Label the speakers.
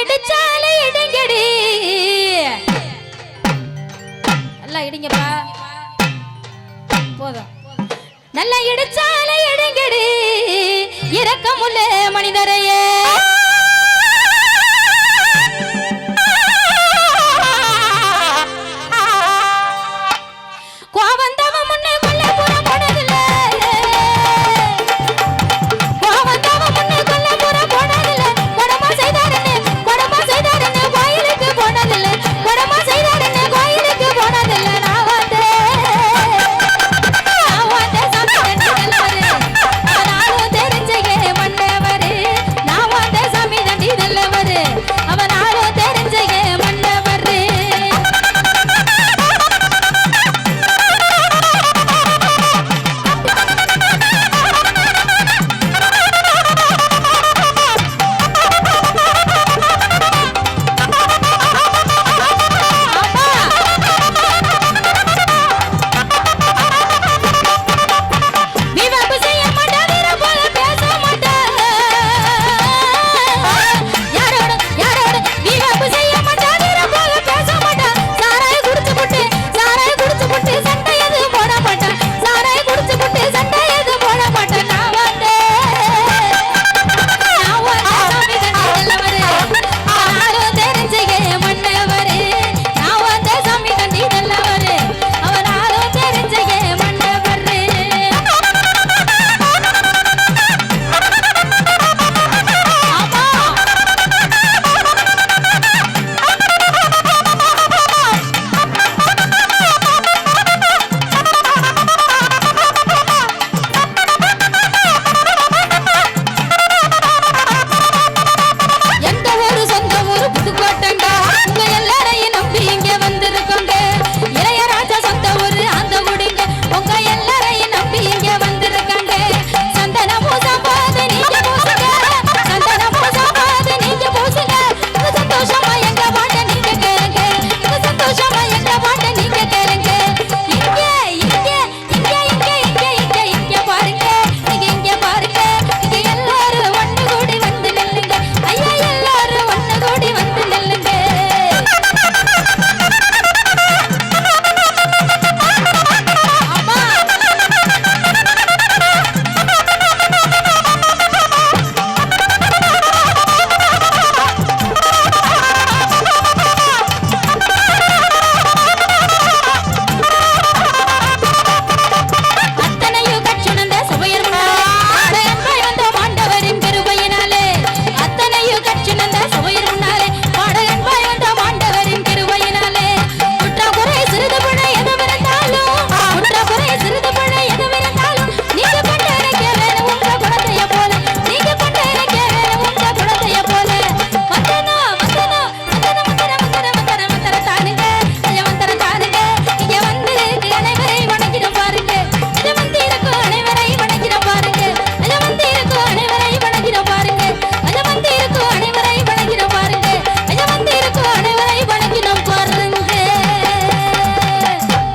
Speaker 1: இடிச்சாலே இடிங்கடி. நல்லா இடிங்கப்பா. போதும். நல்லா இடிச்சாலே இடிங்கடி. இறக்கமுள்ள மனிதரையே.